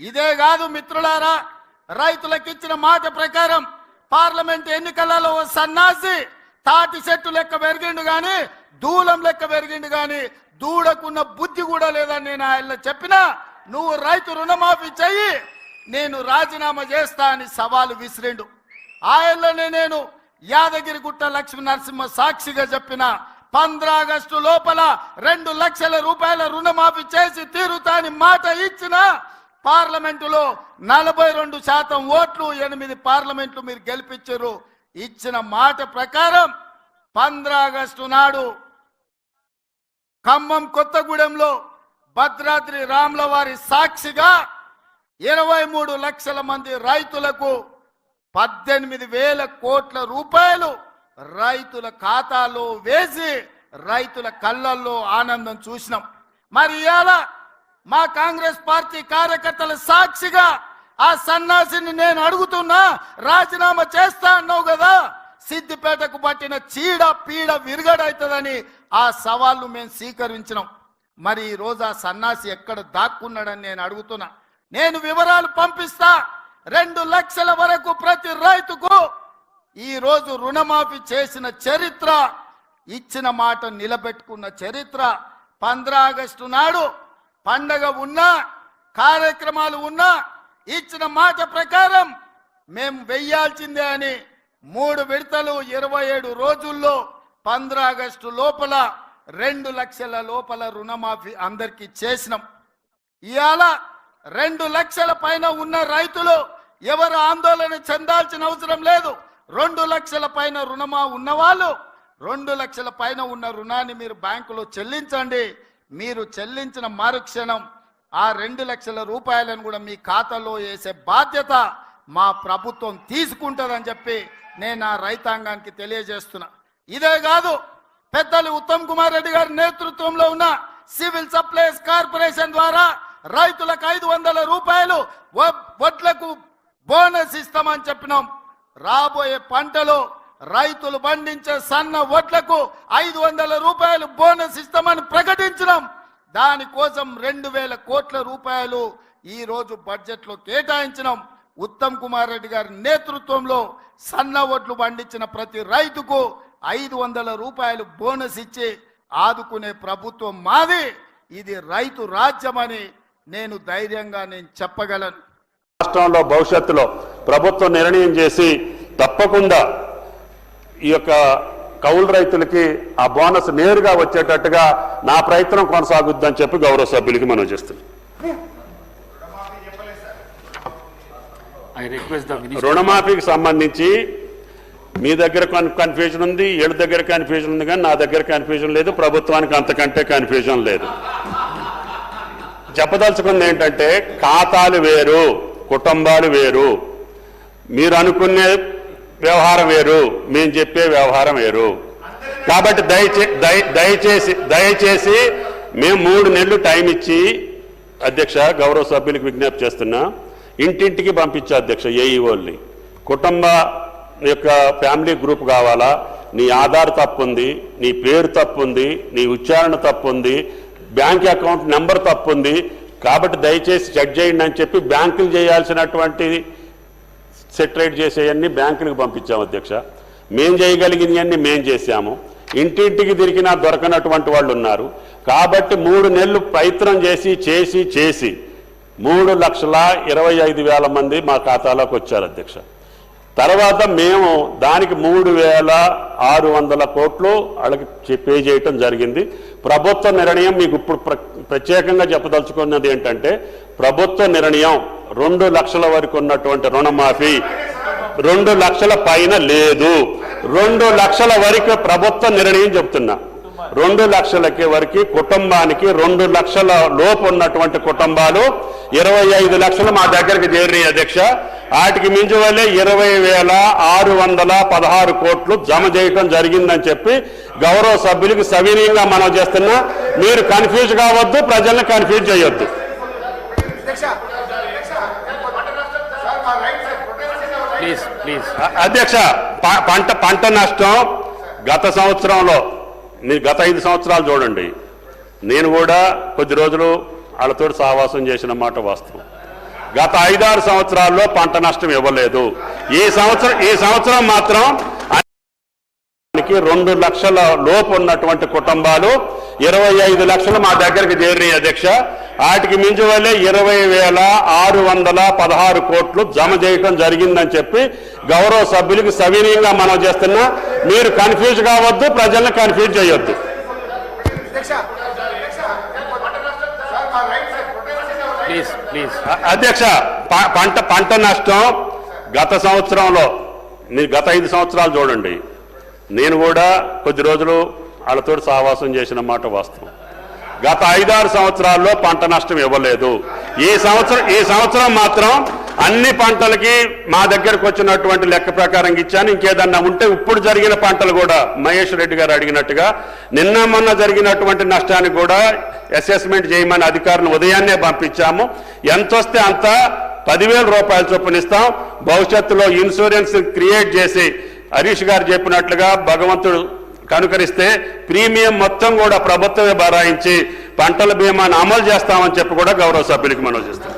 ఇదే కాదు మిత్రులారా రైతులకు ఇచ్చిన మాట ప్రకారం పార్లమెంట్ ఎన్నికలలో సన్నాసి తాటి చెట్టు లెక్క పెరిగిండు గాని దూలం లెక్క పెరిగిండు గాని దూడకున్న బుద్ధి కూడా లేదని నేను ఆయన చెప్పినా నువ్వు రైతు రుణమాఫీ చెయ్యి నేను రాజీనామా చేస్తా అని సవాలు విసిరిండు. ఆయనలోనే నేను యాదగిరిగుట్ట లక్ష్మీ నరసింహ సాక్షిగా చెప్పిన పంద్ర ఆగస్టు లోపల రెండు లక్షల రూపాయల రుణమాఫీ చేసి తీరుతాని మాట ఇచ్చిన పార్లమెంటులో నలభై రెండు శాతం ఓట్లు ఎనిమిది పార్లమెంట్లు మీరు గెలిపించారు. ఇచ్చిన మాట ప్రకారం పంద్ర ఆగస్టు నాడు ఖమ్మం కొత్తగూడెంలో భద్రాద్రి రాముల వారి సాక్షిగా ఇరవై మూడు లక్షల మంది రైతులకు పద్దెనిమిది వేల కోట్ల రూపాయలు రైతుల ఖాతాలో వేసి రైతుల కళ్ళల్లో ఆనందం చూసినాం. మరి ఇలా మా కాంగ్రెస్ పార్టీ కార్యకర్తల సాక్షిగా ఆ సన్నాసిని నేను అడుగుతున్నా రాజీనామా చేస్తా అన్నావు కదా. సిద్దిపేటకు పట్టిన చీడ పీడ విరగడవుతుందని ఆ సవాళ్ళు మేము స్వీకరించినాం. మరి ఈ ఆ సన్నాసి ఎక్కడ దాక్కున్నాడని నేను అడుగుతున్నా. నేను వివరాలు పంపిస్తా. రెండు లక్షల వరకు ప్రతి రైతుకు ఈ రోజు రుణమాఫీ చేసిన చరిత్ర ఇచ్చిన మాట నిలబెట్టుకున్న చరిత్ర. పంద్ర ఆగస్టు నాడు పండగ ఉన్నా కార్యక్రమాలు ఉన్నా ఇచ్చిన మాట ప్రకారం మేము వెయ్యాల్సిందే అని మూడు విడతలు ఇరవై ఏడు రోజుల్లో పంద్ర ఆగస్టు లోపల రెండు లక్షల లోపల రుణమాఫీ అందరికీ చేసినాం. ఇవాళ రెండు లక్షల పైన ఉన్న రైతులు ఎవరు ఆందోళన చెందాల్సిన అవసరం లేదు. రెండు లక్షల పైన రుణమా ఉన్నవాళ్ళు రెండు లక్షల పైన ఉన్న రుణాన్ని మీరు బ్యాంకులో చెల్లించండి. మీరు చెల్లించిన మరుక్షణం ఆ రెండు లక్షల రూపాయలను కూడా మీ ఖాతాలో వేసే బాధ్యత మా ప్రభుత్వం తీసుకుంటుందని చెప్పి నేను ఆ రైతాంగానికి తెలియజేస్తున్నా. ఇదే కాదు పెద్దలు ఉత్తమ్ కుమార్ రెడ్డి గారి నేతృత్వంలో ఉన్న సివిల్ సప్లైస్ కార్పొరేషన్ ద్వారా రైతులకు ఐదు వందల రూపాయలు వడ్లకు బోనస్ ఇస్తామని చెప్పినాం. రాబోయే పంటలో రైతులు పండించే సన్న వడ్లకు ఐదు వందల రూపాయలు బోనస్ ఇస్తామని ప్రకటించడం దానికోసం రెండు వేల కోట్ల రూపాయలు ఈ రోజు బడ్జెట్లో కేటాయించినాం. ఉత్తమ్ కుమార్ రెడ్డి గారి నేతృత్వంలో సన్న ఒడ్లు పండించిన ప్రతి రైతుకు ఐదు వందల రూపాయలు బోనస్ ఇచ్చి ఆదుకునే ప్రభుత్వం మాది. ఇది రైతు రాజ్యమని నేను ధైర్యంగా నేను చెప్పగలను. రాష్ట్రంలో భవిష్యత్తులో ప్రభుత్వం నిర్ణయం చేసి తప్పకుండా ఈ యొక్క కౌలు రైతులకి ఆ బోనస్ నేరుగా వచ్చేటట్టుగా నా ప్రయత్నం కొనసాగుద్దని చెప్పి గౌరవ సభ్యులకి మనం చేస్తున్నాం. రుణమాఫీకి సంబంధించి మీ దగ్గర కన్- కన్ఫ్యూజన్ ఉంది ఏడు దగ్గర కన్ఫ్యూజన్ ఉంది కానీ నా దగ్గర కన్ఫ్యూజన్ లేదు ప్రభుత్వానికి అంతకంటే కన్ఫ్యూజన్ లేదు చెప్పదలుచుకుంది ఏంటంటే ఖాతాలు వేరు కుటుంబాలు వేరు మీరు అనుకునే వ్యవహారం వేరు. మేము చెప్పే వ్యవహారం వేరు. కాబట్టి దయచే దయచేసి దయచేసి మేము మూడు నెలలు టైం ఇచ్చి అధ్యక్ష గౌరవ సభ్యులకు విజ్ఞప్తి చేస్తున్నా. ఇంటింటికి పంపించే అధ్యక్ష ఏఈఓల్ని కుటుంబ యొక్క ఫ్యామిలీ గ్రూప్ కావాలా? నీ ఆధార్ తప్పు ఉంది నీ పేరు తప్పు ఉంది నీ ఉచ్చారణ తప్పు ఉంది బ్యాంక్ అకౌంట్ నెంబర్ తప్పు ఉంది కాబట్టి దయచేసి చెక్ చేయండి అని చెప్పి బ్యాంకులు చేయాల్సినటువంటి సెటిలైట్ చేసేవన్నీ బ్యాంకులకు పంపించాము అధ్యక్ష. మేం చేయగలిగినవన్నీ మేం చేశాము. ఇంటింటికి తిరిగినా దొరకనటువంటి వాళ్ళు ఉన్నారు. కాబట్టి మూడు నెలలు ప్రయత్నం చేసి చేసి చేసి మూడు లక్షల ఇరవై ఐదు వేల మంది మా ఖాతాలోకి వచ్చారు అధ్యక్ష. తర్వాత మేము దానికి మూడు వేల ఆరు వందల కోట్లు వాళ్ళకి పే చేయటం జరిగింది. ప్రభుత్వ నిర్ణయం మీకు ఇప్పుడు ప్ర- ప్రత్యేకంగా చెప్పదలుచుకున్నది ఏంటంటే ప్రభుత్వ నిర్ణయం రెండు లక్షల వరకు ఉన్నటువంటి రుణమాఫీ రెండు లక్షల పైన లేదు. రెండు లక్షల వరకు ప్రభుత్వ నిర్ణయం చెప్తున్నా. రెండు లక్షలకి వరకు కుటుంబానికి రెండు లక్షల లోపు ఉన్నటువంటి కుటుంబాలు ఇరవై ఐదు లక్షలు మా దగ్గరికి చేరినాయి అధ్యక్ష. వాటికి మించి వల్లే ఇరవై వేల ఆరు వందల పదహారు కోట్లు జమ చేయటం జరిగిందని చెప్పి గౌరవ సభ్యులకి సవినీయంగా మనం చేస్తున్నా మీరు కన్ఫ్యూజ్ కావద్దు ప్రజల్ని కన్ఫ్యూజ్ చేయొద్దు. అధ్యక్ష పంట పంట నష్టం గత సంవత్సరంలో మీరు గత ఐదు సంవత్సరాలు చూడండి. నేను కూడా కొద్ది రోజులు వాళ్ళతో సహవాసం చేసిన మాట వాస్తవం. గత ఐదారు సంవత్సరాల్లో పంట నష్టం ఇవ్వలేదు. ఈ సంవత్సరం ఈ సంవత్సరం మాత్రం రెండు లక్షల లోపు ఉన్నటువంటి కుటుంబాలు ఇరవై ఐదు లక్షలు మా దగ్గరికి చేరినాయి అధ్యక్ష. వాటికి మించి వల్లే ఇరవై వేల ఆరు వందల పదహారు కోట్లు జమ చేయటం జరిగిందని చెప్పి గౌరవ సభ్యులకి సవినీయంగా మనం చేస్తున్నా. మీరు కన్ఫ్యూజ్ కావద్దు ప్రజల్ని కన్ఫ్యూజ్ చేయొద్దు. ప్లీజ్ ప్లీజ్ అధ్యక్ష ప- పంట పంట నష్టం గత సంవత్సరంలో మీరు గత ఐదు సంవత్సరాలు చూడండి. నేను కూడా కొద్ది రోజులు వాళ్ళతో సహవాసం చేసిన మాట వాస్తవం. గత ఐదారు సంవత్సరాల్లో పంట నష్టం ఇవ్వలేదు. ఈ సంవత్సరం ఈ సంవత్సరం మాత్రం అన్ని పంటలకి మా దగ్గరకు వచ్చినటువంటి లెక్క ప్రకారం ఇచ్చాను. ఇంకేదన్నా ఉంటే ఇప్పుడు జరిగిన పంటలు కూడా మహేష్ రెడ్డి గారు అడిగినట్టుగా నిన్న మొన్న జరిగినటువంటి నష్టానికి కూడా అసెస్మెంట్ చేయమని అధికారులు ఉదయాన్నే పంపించాము. ఎంత వస్తే అంత పదివేల రూపాయల చొప్పున ఇస్తాం. భవిష్యత్తులో ఇన్సూరెన్స్ క్రియేట్ చేసి హరీష్ గారు చెప్పినట్లుగా భగవంతుడు కనుకరిస్తే ప్రీమియం మొత్తం కూడా ప్రభుత్వమే బరాయించి పంటల బీమాను అమలు చేస్తామని చెప్పి కూడా గౌరవ సభ్యులకు మనం చేస్తాం.